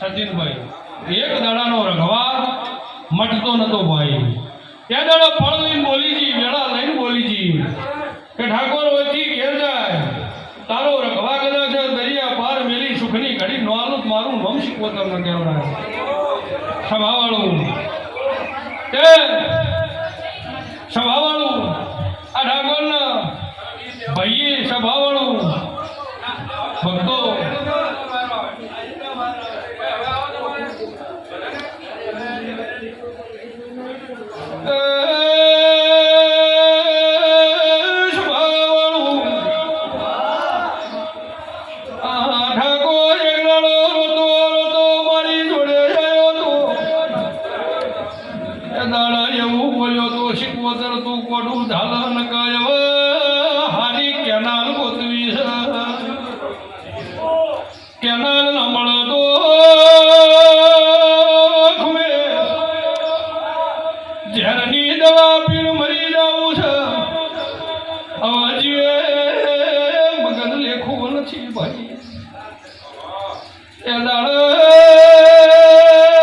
સચિનભાઈ. એક દાડાનો રઘવા મટતો નતો ભાઈ. ત્યાં દાડો ફળ લઈને બોલીજી વેળા લઈને બોલીજી કે ઠાકોર વચ્ચે ઘેર જાય. તારો રઘવા કદાચ દરિયા પાર મેલી સુખની ઘડી નોલું મારું નામ શીખવો તમને કહેવાય. સભાવાળું. તે સભાવાળું, આ ઠાકોરના ભાઈએ સભાવાળું. ભક્તો કેનાલ મળતો ખુમે ઝેરની દવા પીને મરી જાવું છે. અવાજીએ મગજ લેખું નથી ભાઈ. એ